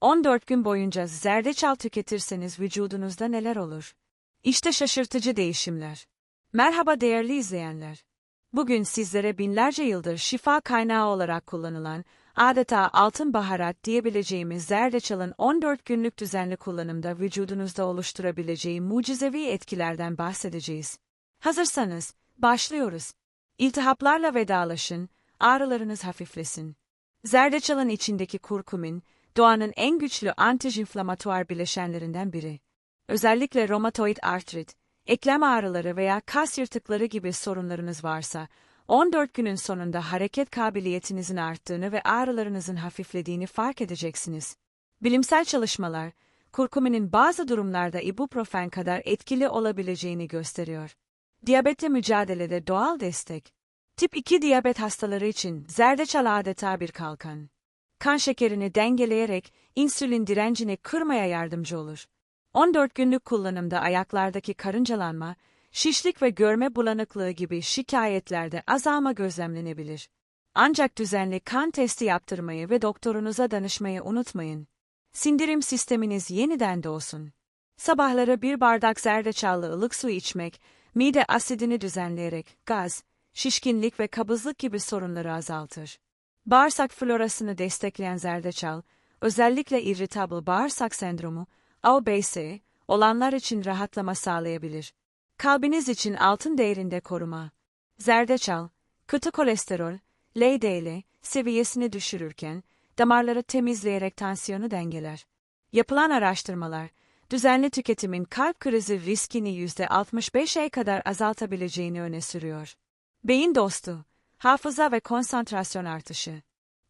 14 gün boyunca zerdeçal tüketirseniz vücudunuzda neler olur? İşte şaşırtıcı değişimler. Merhaba değerli izleyenler. Bugün sizlere binlerce yıldır şifa kaynağı olarak kullanılan, adeta altın baharat diyebileceğimiz zerdeçalın 14 günlük düzenli kullanımda vücudunuzda oluşturabileceği mucizevi etkilerden bahsedeceğiz. Hazırsanız, başlıyoruz. İltihaplarla vedalaşın, ağrılarınız hafiflesin. Zerdeçalın içindeki kurkumin, doğanın en güçlü anti-inflamatuar bileşenlerinden biri. Özellikle romatoid artrit, eklem ağrıları veya kas yırtıkları gibi sorunlarınız varsa, 14 günün sonunda hareket kabiliyetinizin arttığını ve ağrılarınızın hafiflediğini fark edeceksiniz. Bilimsel çalışmalar, kurkuminin bazı durumlarda ibuprofen kadar etkili olabileceğini gösteriyor. Diyabetle mücadelede doğal destek. Tip 2 diyabet hastaları için zerdeçal adeta bir kalkan. Kan şekerini dengeleyerek insülin direncini kırmaya yardımcı olur. 14 günlük kullanımda ayaklardaki karıncalanma, şişlik ve görme bulanıklığı gibi şikayetlerde azalma gözlemlenebilir. Ancak düzenli kan testi yaptırmayı ve doktorunuza danışmayı unutmayın. Sindirim sisteminiz yeniden doğsun. Sabahları bir bardak zerdeçallı ılık su içmek, mide asidini düzenleyerek gaz, şişkinlik ve kabızlık gibi sorunları azaltır. Bağırsak florasını destekleyen zerdeçal, özellikle irritable bağırsak sendromu, AOBS, olanlar için rahatlama sağlayabilir. Kalbiniz için altın değerinde koruma. Zerdeçal, kötü kolesterol, LDL seviyesini düşürürken, damarları temizleyerek tansiyonu dengeler. Yapılan araştırmalar, düzenli tüketimin kalp krizi riskini %65'e kadar azaltabileceğini öne sürüyor. Beyin dostu, hafıza ve konsantrasyon artışı.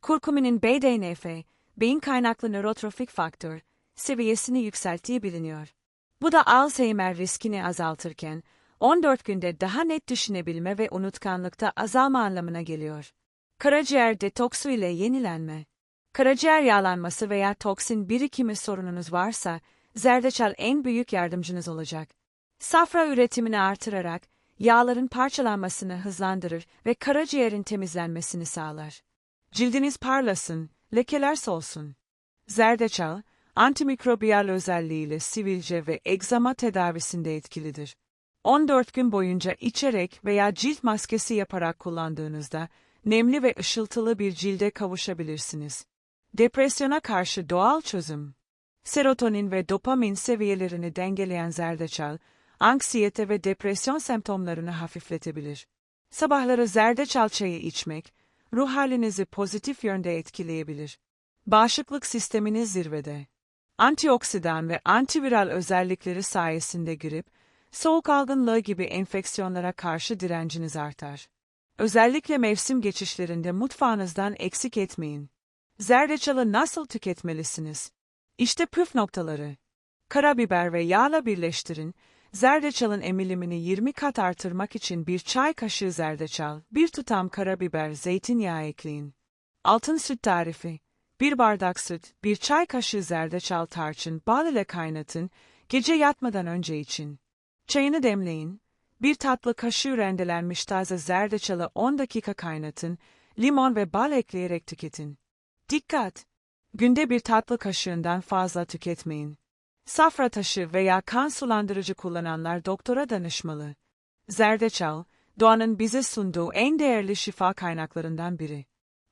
Kurkuminin BDNF, beyin kaynaklı nörotrofik faktör, seviyesini yükselttiği biliniyor. Bu da Alzheimer riskini azaltırken, 14 günde daha net düşünebilme ve unutkanlıkta azalma anlamına geliyor. Karaciğer detoksu ile yenilenme. Karaciğer yağlanması veya toksin birikimi sorununuz varsa, zerdeçal en büyük yardımcınız olacak. Safra üretimini artırarak, yağların parçalanmasını hızlandırır ve karaciğerin temizlenmesini sağlar. Cildiniz parlasın, lekeler solsun. Zerdeçal, antimikrobiyal özelliğiyle sivilce ve egzama tedavisinde etkilidir. 14 gün boyunca içerek veya cilt maskesi yaparak kullandığınızda, nemli ve ışıltılı bir cilde kavuşabilirsiniz. Depresyona karşı doğal çözüm. Serotonin ve dopamin seviyelerini dengeleyen zerdeçal, anksiyete ve depresyon semptomlarını hafifletebilir. Sabahları zerdeçal çayı içmek, ruh halinizi pozitif yönde etkileyebilir. Bağışıklık sisteminiz zirvede. Antioksidan ve antiviral özellikleri sayesinde grip, soğuk algınlığı gibi enfeksiyonlara karşı direnciniz artar. Özellikle mevsim geçişlerinde mutfağınızdan eksik etmeyin. Zerdeçalı nasıl tüketmelisiniz? İşte püf noktaları. Karabiber ve yağla birleştirin. Zerdeçalın emilimini 20 kat artırmak için bir çay kaşığı zerdeçal, bir tutam karabiber, zeytinyağı ekleyin. Altın süt tarifi. Bir bardak süt, bir çay kaşığı zerdeçal tarçın, bal ile kaynatın, gece yatmadan önce için. Çayını demleyin. Bir tatlı kaşığı rendelenmiş taze zerdeçalı 10 dakika kaynatın, limon ve bal ekleyerek tüketin. Dikkat! Günde bir tatlı kaşığından fazla tüketmeyin. Safra taşı veya kan sulandırıcı kullananlar doktora danışmalı. Zerdeçal, doğanın bize sunduğu en değerli şifa kaynaklarından biri.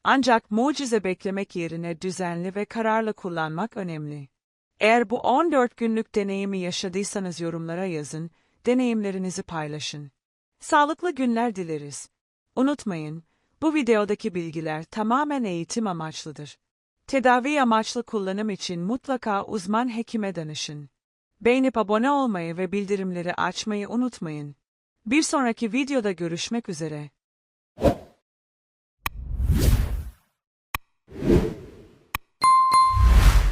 Ancak mucize beklemek yerine düzenli ve kararlı kullanmak önemli. Eğer bu 14 günlük deneyimi yaşadıysanız yorumlara yazın, deneyimlerinizi paylaşın. Sağlıklı günler dileriz. Unutmayın, bu videodaki bilgiler tamamen eğitim amaçlıdır. Tedavi amaçlı kullanım için mutlaka uzman hekime danışın. Beğenip abone olmayı ve bildirimleri açmayı unutmayın. Bir sonraki videoda görüşmek üzere.